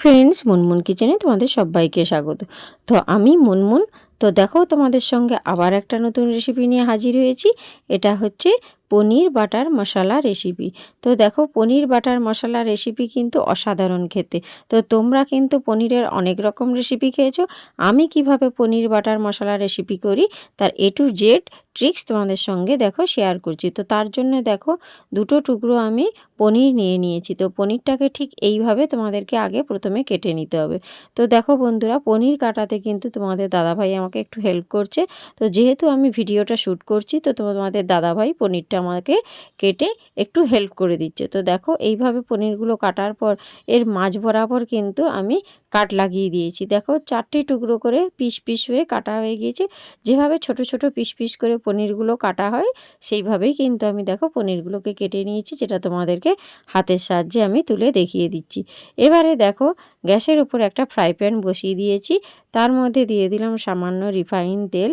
Friends Munmun কিচেনে তোমাদের সবাইকে স্বাগত। তো আমি মুনমুন তো দেখো তোমাদের সঙ্গে আবার একটা নতুন রেসিপি নিয়ে হাজির হয়েছি। এটা হচ্ছে পনির বাটার মশলা রেসিপি তো দেখো, পনির বাটার মশলা রেসিপি কিন্তু অসাধারণ খেতে। তো তোমরা কিন্তু পনিরের অনেক রকম রেসিপি খেয়েছো। আমি কীভাবে পনির বাটার মশলা রেসিপি করি, তার এ টু জেড ট্রিক্স তোমাদের সঙ্গে দেখো শেয়ার করছি। তো তার জন্য দেখো, দুটো টুকরো আমি পনির নিয়ে নিয়েছি। তো পনিরটাকে ঠিক এইভাবে তোমাদেরকে আগে প্রথমে কেটে নিতে হবে। তো দেখো বন্ধুরা, পনির কাটাতে কিন্তু তোমাদের দাদাভাই আমাকে একটু হেল্প করছে। তো যেহেতু আমি ভিডিওটা শ্যুট করছি, তো তোমাদের দাদাভাই পনিরটা আমাকে কেটে একটু হেল্প করে দিচ্ছে। তো দেখো, এইভাবে পনিরগুলো কাটার পর এর মাঝ বরাবর কিন্তু আমি কাট লাগিয়ে দিয়েছি। দেখো, চারটি টুকরো করে পিস পিস হয়ে কাটা হয়ে গিয়েছে। যেভাবে ছোট ছোট পিস পিস করে পনিরগুলো কাটা হয়, সেইভাবেই কিন্তু আমি দেখো পনিরগুলোকে কেটে নিয়েছি, যেটা তোমাদেরকে হাতের সাহায্যে আমি তুলে দেখিয়ে দিচ্ছি। এবারে দেখো, গ্যাসের উপর একটা ফ্রাই প্যান বসিয়ে দিয়েছি। তার মধ্যে দিয়ে দিলাম সামান্য রিফাইন তেল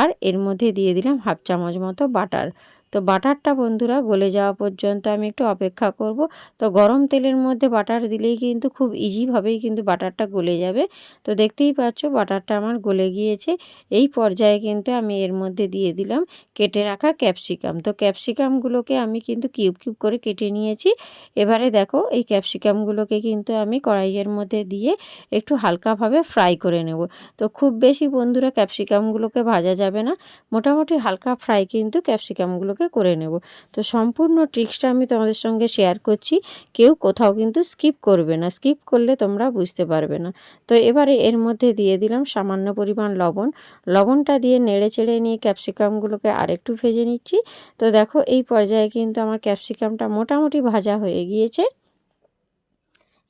আর এর মধ্যে দিয়ে দিলাম হাফ চামচ মতো বাটার তো বাটারটা বন্ধুরা গলে যাওয়া পর্যন্ত আমি একটু অপেক্ষা করব। তো গরম তেলের মধ্যে বাটার দিলেই কিন্তু খুব ইজিভাবেই কিন্তু বাটারটা গলে যাবে। তো দেখতেই পাচ্ছ বাটারটা আমার গলে গিয়েছে। এই পর্যায়ে কিন্তু আমি এর মধ্যে দিয়ে দিলাম কেটে রাখা ক্যাপসিকাম। তো ক্যাপসিকামগুলোকে আমি কিন্তু কিউব কিউব করে কেটে নিয়েছি। এবারে দেখো এই ক্যাপসিকামগুলোকে কিন্তু আমি কড়াইয়ের মধ্যে দিয়ে একটু হালকাভাবে ফ্রাই করে নেব। তো খুব বেশি বন্ধুরা ক্যাপসিকামগুলোকে ভাজা যাবে না। মোটামুটি হালকা ফ্রাই কিন্তু ক্যাপসিকামগুলোকে করে নেব। তো সম্পূর্ণ ট্রিক্সটা আমি তোমাদের সঙ্গে শেয়ার করছি। কেউ কোথাও কিন্তু স্কিপ করবে না। স্কিপ করলে তোমরা বুঝতে পারবে না। তো এবারে এর মধ্যে দিয়ে দিলাম সামান্য পরিমাণ লবণ। লবণটা দিয়ে নেড়ে চেড়ে নিয়ে ক্যাপসিকামগুলোকে আরেকটু ভেজে নিচ্ছি। তো দেখো এই পর্যায়ে কিন্তু আমার ক্যাপসিকামটা মোটামুটি ভাজা হয়ে গিয়েছে।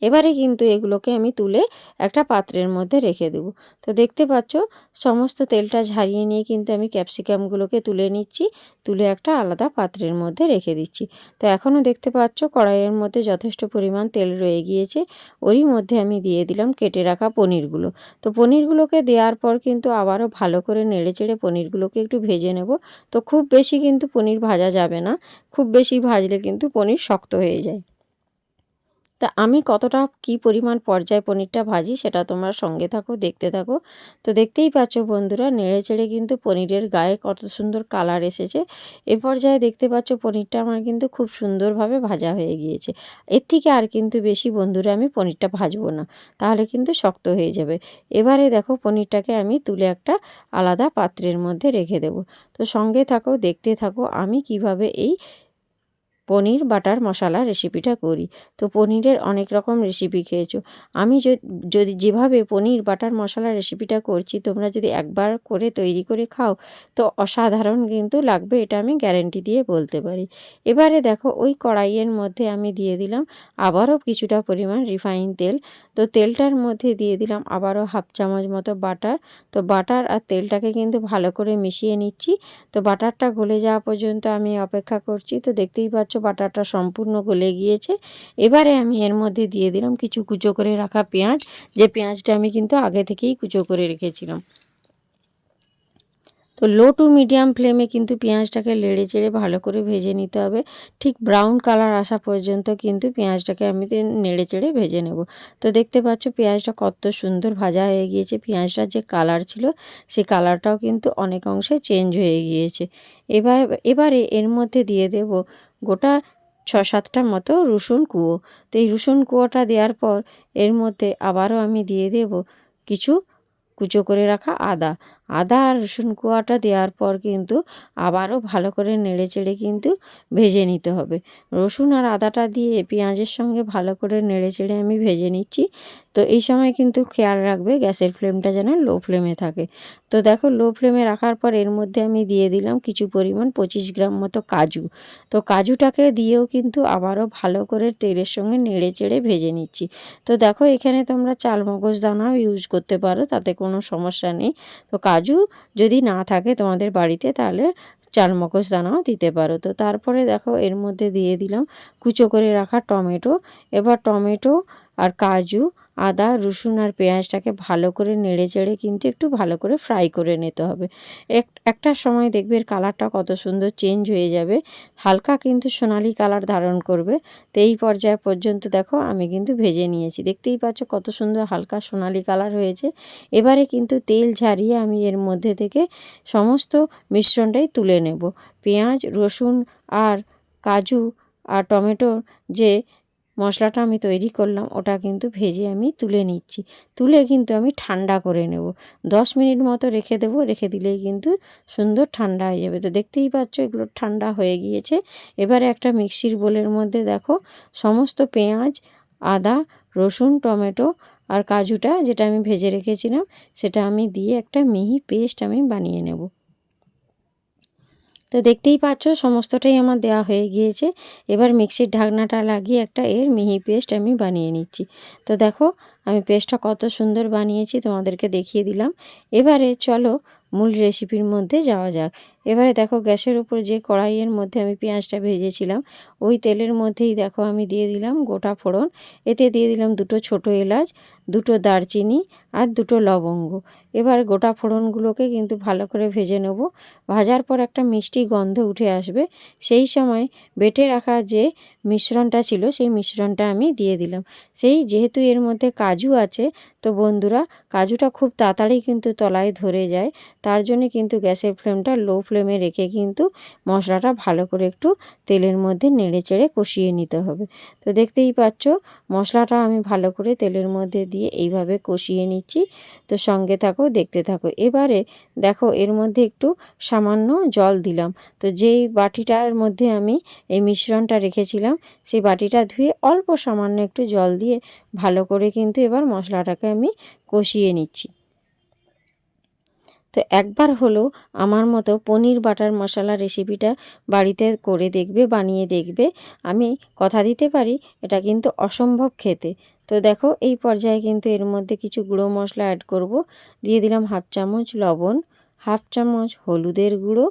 এবারে কিন্তু এগুলোকে আমি তুলে একটা পাত্রের মধ্যে রেখে দেব। তো দেখতে পাচ্ছ, সমস্ত তেলটা ঝারিয়ে নিয়ে কিন্তু আমি ক্যাপসিকামগুলোকে তুলে নিচ্ছি, তুলে একটা আলাদা পাত্রের মধ্যে রেখে দিচ্ছি। তো এখনও দেখতে পাচ্ছ, কড়াইয়ের মধ্যে যথেষ্ট পরিমাণ তেল রয়ে গিয়েছে, ওরই মধ্যে আমি দিয়ে দিলাম কেটে রাখা পনিরগুলো। তো পনিরগুলোকে দেওয়ার পর কিন্তু আবারও ভালো করে নেড়ে চেড়ে পনিরগুলোকে একটু ভেজে নেব। তো খুব বেশি কিন্তু পনির ভাজা যাবে না, খুব বেশি ভাজলে কিন্তু পনির শক্ত হয়ে যায়। তা আমি কতটা কি পরিমাণ পর্যায় পনিরটা ভাজি সেটা তোমরা সঙ্গে থাকো, দেখতে থাকো। তো দেখতেই পাচ্ছ বন্ধুরা, নেড়ে চেড়ে কিন্তু পনিরের গায়ে কত সুন্দর কালার এসেছে। এ পর্যায়ে দেখতে পাচ্ছ পনিরটা আমার কিন্তু খুব সুন্দরভাবে ভাজা হয়ে গিয়েছে। এর থেকে আর কিন্তু বেশি বন্ধুরা আমি পনিরটা ভাজবো না, তাহলে কিন্তু শক্ত হয়ে যাবে। এবারে দেখো পনিরটাকে আমি তুলে একটা আলাদা পাত্রের মধ্যে রেখে দেব। তো সঙ্গে থাকো, দেখতে থাকো আমি কীভাবে এই পনির, বাটার মশলা রেসিপিটা করি। তো পনিরের অনেক রকম রেসিপি খেয়েছো। আমি যদি যেভাবে পনির, বাটার মশলা রেসিপিটা করছি, তোমরা যদি একবার করে তৈরি করে খাও, তো অসাধারণ কিন্তু লাগবে, এটা আমি গ্যারেন্টি দিয়ে বলতে পারি। এবারে দেখো, ওই কড়াইয়ের মধ্যে আমি দিয়ে দিলাম আবারও কিছুটা পরিমাণ রিফাইন তেল। তো তেলটার মধ্যে দিয়ে দিলাম আবারও হাফ চামচ মতো বাটার। তো বাটার আর তেলটাকে কিন্তু ভালো করে মিশিয়ে নিচ্ছি। তো বাটারটা গলে যাওয়া পর্যন্ত আমি অপেক্ষা করছি। তো দেখতেই পাচ্ছ বাটাটা সম্পূর্ণ গলে গিয়েছে। এবারে আমি এর মধ্যে দিয়ে দিলাম কিছু কুচো করে রাখা পেঁয়াজ। যে পেঁয়াজটা আমি কিন্তু আগে থেকেই কুচো করে রেখেছিলাম। তো লো টু মিডিয়াম ফ্লেমে কিন্তু পেঁয়াজটাকে লেড়ে চেড়ে ভালো করে ভেজে নিতে হবে। ঠিক ব্রাউন কালার আসা পর্যন্ত কিন্তু পেঁয়াজটাকে আমি নেড়ে চেড়ে ভেজে নেব। তো দেখতে পাচ্ছ পেঁয়াজটা কত সুন্দর ভাজা হয়ে গিয়েছে। পেঁয়াজটার যে কালার ছিল, সে কালারটাও কিন্তু অনেক অংশে চেঞ্জ হয়ে গিয়েছে। এবার, এবারে এর মধ্যে দিয়ে দেব গোটা ছ সাতটার মতো রসুন কুয়ো। তো এই রসুন কুয়োটা দেওয়ার পর এর মধ্যে আবারও আমি দিয়ে দেব কিছু কুচো করে রাখা আদা। আদা আর রসুন কুয়াটা দেওয়ার পর কিন্তু আবারও ভালো করে নেড়ে চেড়ে কিন্তু ভেজে নিতে হবে। রসুন আর আদাটা দিয়ে পেঁয়াজের সঙ্গে ভালো করে নেড়ে চেড়ে আমি ভেজে নিচ্ছি। তো এই সময় কিন্তু খেয়াল রাখবে গ্যাসের ফ্লেমটা যেন লো ফ্লেমে থাকে। তো দেখো লো ফ্লেমে রাখার পর এর মধ্যে আমি দিয়ে দিলাম কিছু পরিমাণ পঁচিশ গ্রাম মতো কাজু। তো কাজুটাকে দিয়েও কিন্তু আবারও ভালো করে তেলের সঙ্গে নেড়ে চেড়ে ভেজে নিচ্ছি। তো দেখো এখানে তোমরা চাল মগজ দানাও ইউজ করতে পারো, তাতে কোনো সমস্যা নেই। তো কাজু কাজু যদি না থাকে তোমাদের বাড়িতে, তাহলে চাল মগজ দানাও দিতে পারো। তো তারপরে দেখো এর মধ্যে দিয়ে দিলাম কুচো করে রাখা টমেটো। এবার টমেটো আর কাজু, আদা, রসুন আর পেঁয়াজটাকে ভালো করে নেড়ে চেড়ে কিন্তু একটু ভালো করে ফ্রাই করে নিতে হবে। এক, একটা সময় দেখবে এর কালারটা কত সুন্দর চেঞ্জ হয়ে যাবে, হালকা কিন্তু সোনালি কালার ধারণ করবে। তো এই পর্যায়ে পর্যন্ত দেখো আমি কিন্তু ভেজে নিয়েছি। দেখতেই পাচ্ছ কত সুন্দর হালকা সোনালি কালার হয়েছে। এবারে কিন্তু তেল ঝারিয়ে আমি এর মধ্যে থেকে সমস্ত মিশ্রণটাই তুলে নেব। পেঁয়াজ, রসুন আর কাজু আর টমেটোর যে মশলাটা আমি তৈরি করলাম, ওটা কিন্তু ভেজে আমি তুলে নিচ্ছি। তুলে কিন্তু আমি ঠান্ডা করে নেব। দশ মিনিট মতো রেখে দেবো, রেখে দিলেই কিন্তু সুন্দর ঠান্ডা হয়ে যাবে। তো দেখতেই পাচ্ছ এগুলো ঠান্ডা হয়ে গিয়েছে। এবারে একটা মিক্সির বোলের মধ্যে দেখো, সমস্ত পেঁয়াজ, আদা, রসুন, টমেটো আর কাজুটা যেটা আমি ভেজে রেখেছিলাম, সেটা আমি দিয়ে একটা মিহি পেস্ট আমি বানিয়ে নেব। তো দেখতেই পাচ্ছ, সমস্তটাই আমার দেওয়া হয়ে গিয়েছে। এবার মিক্সির ঢাকনাটা লাগিয়ে একটা এর মিহি পেস্ট আমি বানিয়ে নিচ্ছি। তো দেখো আমি পেস্টটা কত সুন্দর বানিয়েছি তোমাদেরকে দেখিয়ে দিলাম। এবারে চলো মূল রেসিপির মধ্যে যাওয়া যাক। এবারে দেখো গ্যাসের উপর যে কড়াইয়ের মধ্যে আমি পেঁয়াজটা ভেজেছিলাম, ওই তেলের মধ্যেই দেখো আমি দিয়ে দিলাম গোটা ফোড়ন। এতে দিয়ে দিলাম দুটো ছোট এলাচ, দুটো দারচিনি আর দুটো লবঙ্গ। এবার গোটা ফোড়নগুলোকে কিন্তু ভালো করে ভেজে নেব। ভাজার পর একটা মিষ্টি গন্ধ উঠে আসবে। সেই সময় বেটে রাখা যে মিশ্রণটা ছিল, সেই মিশ্রণটা আমি দিয়ে দিলাম। সেই যেহেতু এর মধ্যে কাজু আছে। তো বন্ধুরা, কাজুটা খুব তাড়াতাড়ি কিন্তু তলায় ধরে যায়। তার জন্য কিন্তু গ্যাসের ফ্লেমটা লো ফ্লেমে রেখে কিন্তু মশলাটা ভালো করে একটু তেলের মধ্যে নেড়ে চেড়ে কষিয়ে নিতে হবে। তো দেখতেই পাচ্ছ, মশলাটা আমি ভালো করে তেলের মধ্যে দিয়ে এইভাবে কষিয়ে নিচ্ছি। তো সঙ্গে থাকো, দেখতে থাকো। এবারে দেখো, এর মধ্যে একটু সামান্য জল দিলাম। তো যেই বাটিটার মধ্যে আমি এই মিশ্রণটা রেখেছিলাম, সেই বাটিটা ধুয়ে অল্প সামান্য একটু জল দিয়ে ভালো করে কিন্তু এবার মশলাটাকে আমি কষিয়ে নিচ্ছি। তো একবার হলো আমার মতো পনির বাটার মশলা রেসিপিটা বাড়িতে করে দেখবে, বানিয়ে দেখবে। আমি কথা দিতে পারি, এটা কিন্তু অসম্ভব খেতে। তো দেখো এই পর্যায়ে কিন্তু এর মধ্যে কিছু গুঁড়ো মশলা অ্যাড করব। দিয়ে দিলাম হাফ চামচ লবণ, হাফ চামচ হলুদের গুঁড়ো,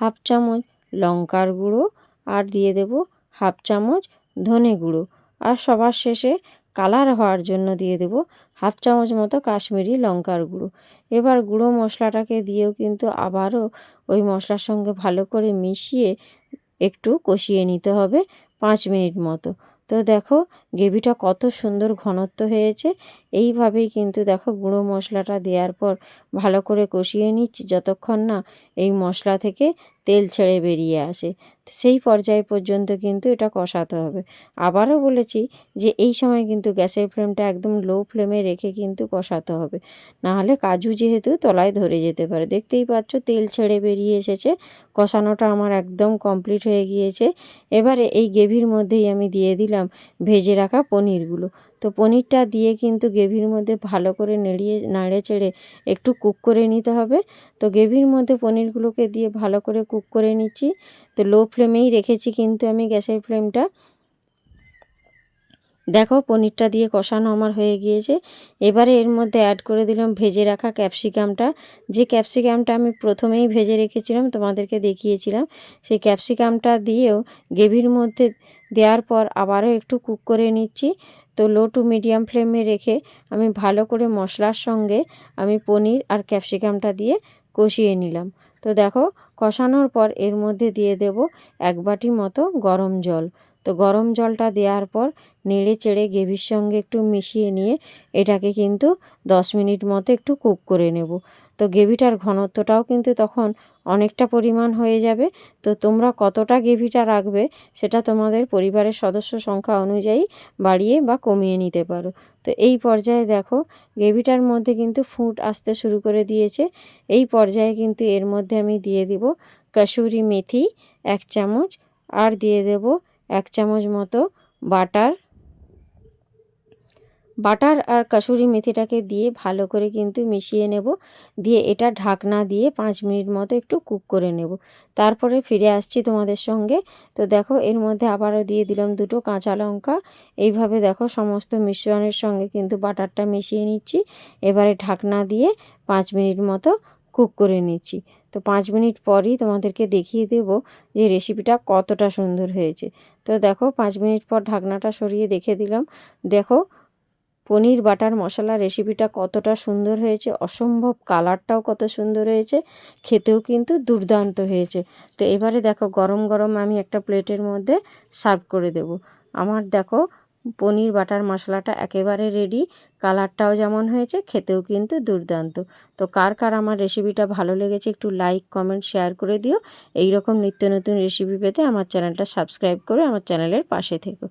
হাফ চামচ লঙ্কার গুঁড়ো, আর দিয়ে দেব হাফ চামচ ধনে গুঁড়ো। আর সবার শেষে কালার হওয়ার জন্য দিয়ে দেব হাফ চামচ মতো কাশ্মীরি লঙ্কার গুঁড়ো। এবার গুঁড়ো মশলাটাকে দিয়েও কিন্তু আবারও ওই মশলার সঙ্গে ভালো করে মিশিয়ে একটু কষিয়ে নিতে হবে পাঁচ মিনিট মতো। তো দেখো গ্রেভিটা কত সুন্দর ঘনত্ব হয়েছে। এইভাবেই কিন্তু দেখো গুঁড়ো মশলাটা দেওয়ার পর ভালো করে কষিয়ে নিচ্ছি। যতক্ষণ না এই মশলা থেকে তেল ছেড়ে বেরিয়ে আসে। সেই পর্যায় পর্যন্ত কিন্তু এটা কষাতে হবে। আবারও বলেছি যে এই সময় কিন্তু গ্যাসের ফ্লেমটা একদম লো ফ্লেমে রেখে কিন্তু কষাতে হবে। নাহলে কাজু যেহেতু তলায় ধরে যেতে পারে। দেখতেই পাচ্ছ তেল ছেড়ে বেরিয়ে এসেছে। কষানোটা আমার একদম কমপ্লিট হয়ে গিয়েছে। এবারে এই গ্রেভির মধ্যেই আমি দিয়ে দিলাম ভেজে রাখা পনিরগুলো। তো পনিরটা দিয়ে কিন্তু গ্রেভির মধ্যে ভালো করে নেড়িয়ে, নাড়ে চেড়ে একটু কুক করে নিতে হবে। তো গ্রেভির মধ্যে পনিরগুলোকে দিয়ে ভালো করে কুক করে নিচ্ছি। তো লো ফ্লেমেই রেখেছি কিন্তু আমি গ্যাসের ফ্লেমটা। দেখো, পনিরটা দিয়ে কষানো আমার হয়ে গিয়েছে। এবারে এর মধ্যে অ্যাড করে দিলাম ভেজে রাখা ক্যাপসিকামটা যে ক্যাপসিকামটা আমি প্রথমেই ভেজে রেখেছিলাম, তোমাদেরকে দেখিয়েছিলাম, সেই ক্যাপসিকামটা দিয়েও গ্রেভির মধ্যে দেওয়ার পর আবারও একটু কুক করে নিচ্ছি। তো লো টু মিডিয়াম ফ্লেমে রেখে আমি ভালো করে মশলার সঙ্গে আমি পনির আর ক্যাপসিকামটা দিয়ে কষিয়ে নিলাম। তো দেখো, কষানোর পর এর মধ্যে দিয়ে দেব এক বাটি মতো গরম জল। তো গরম জলটা দেওয়ার পর নেড়ে চেড়ে গ্রেভির সঙ্গে একটু মিশিয়ে নিয়ে এটাকে কিন্তু দশ মিনিট মতো একটু কুক করে নেব। তো গ্রেভিটার ঘনত্বটাও কিন্তু তখন অনেকটা পরিমাণ হয়ে যাবে। তো তোমরা কতটা গ্রেভিটা রাখবে সেটা তোমাদের পরিবারের সদস্য সংখ্যা অনুযায়ী বাড়িয়ে বা কমিয়ে নিতে পারো। তো এই পর্যায়ে দেখো, গ্রেভিটার মধ্যে কিন্তু ফুট আসতে শুরু করে দিয়েছে। এই পর্যায়ে কিন্তু এর মধ্যে আমি দিয়ে দিব কসুরি মেথি এক চামচ আর দিয়ে দেব এক চামচ মতো বাটার। বাটার আর কাসুরি মেথিটাকে দিয়ে ভালো করে কিন্তু মিশিয়ে নেব। দিয়ে এটা ঢাকনা দিয়ে পাঁচ মিনিট মতো একটু কুক করে নেব। তারপরে ফিরে আসছি তোমাদের সঙ্গে। তো দেখো এর মধ্যে আবারও দিয়ে দিলাম দুটো কাঁচা লঙ্কা। এইভাবে দেখো সমস্ত মিশ্রণের সঙ্গে কিন্তু বাটারটা মিশিয়ে নিচ্ছি। এবারে ঢাকনা দিয়ে পাঁচ মিনিট মতো কুক করে নিচ্ছি। তো পাঁচ মিনিট পরই তোমাদেরকে দেখিয়ে দেব যে রেসিপিটা কতটা সুন্দর হয়েছে। তো দেখো, পাঁচ মিনিট পর ঢাকনাটা সরিয়ে দেখে দিলাম। দেখো, পনির বাটার মশলা রেসিপিটা কতটা সুন্দর হয়েছে, অসম্ভব কালারটাও কত সুন্দর হয়েছে, খেতেও কিন্তু দুর্দান্ত হয়েছে। তো এবারে দেখো, গরম গরম আমি একটা প্লেটের মধ্যে সার্ভ করে দেব। আমার দেখো পনির বাটার মশলাটা একেবারে রেডি কালারটাও যেমন হয়েছে, খেতেও কিন্তু দুর্দান্ত। তো কার কার আমার রেসিপিটা ভালো লেগেছে একটু লাইক কমেন্ট শেয়ার করে দিও। এই রকম নিত্য নতুন রেসিপি পেতে আমার চ্যানেলটা সাবস্ক্রাইব করে আমার চ্যানেলের পাশে থেকো।